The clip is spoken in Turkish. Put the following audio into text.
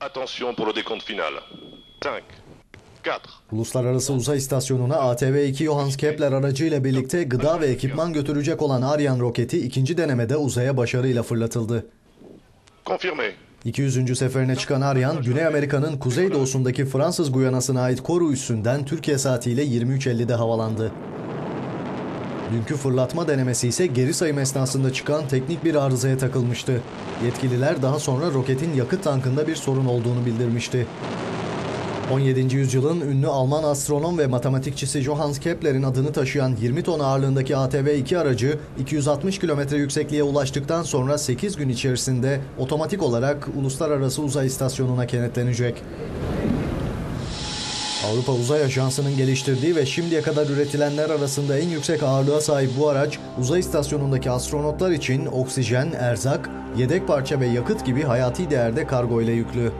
Attention pour le décompte final. 5, 4, Uluslararası Uzay İstasyonu'na ATV-2 Johannes Kepler aracıyla birlikte gıda ve ekipman götürecek olan Ariane roketi ikinci denemede uzaya başarıyla fırlatıldı. confirmé. 200. seferine çıkan Ariane, Güney Amerika'nın kuzeydoğusundaki Fransız Guyana'sına ait Koru üssünden Türkiye saatiyle 23.50'de havalandı. Dünkü fırlatma denemesi ise geri sayım esnasında çıkan teknik bir arızaya takılmıştı. Yetkililer daha sonra roketin yakıt tankında bir sorun olduğunu bildirmişti. 17. yüzyılın ünlü Alman astronom ve matematikçisi Johannes Kepler'in adını taşıyan 20 ton ağırlığındaki ATV-2 aracı 260 kilometre yüksekliğe ulaştıktan sonra 8 gün içerisinde otomatik olarak Uluslararası Uzay İstasyonu'na kenetlenecek. Avrupa Uzay Ajansı'nın geliştirdiği ve şimdiye kadar üretilenler arasında en yüksek ağırlığa sahip bu araç, uzay istasyonundaki astronotlar için oksijen, erzak, yedek parça ve yakıt gibi hayati değerde kargo ile yüklü.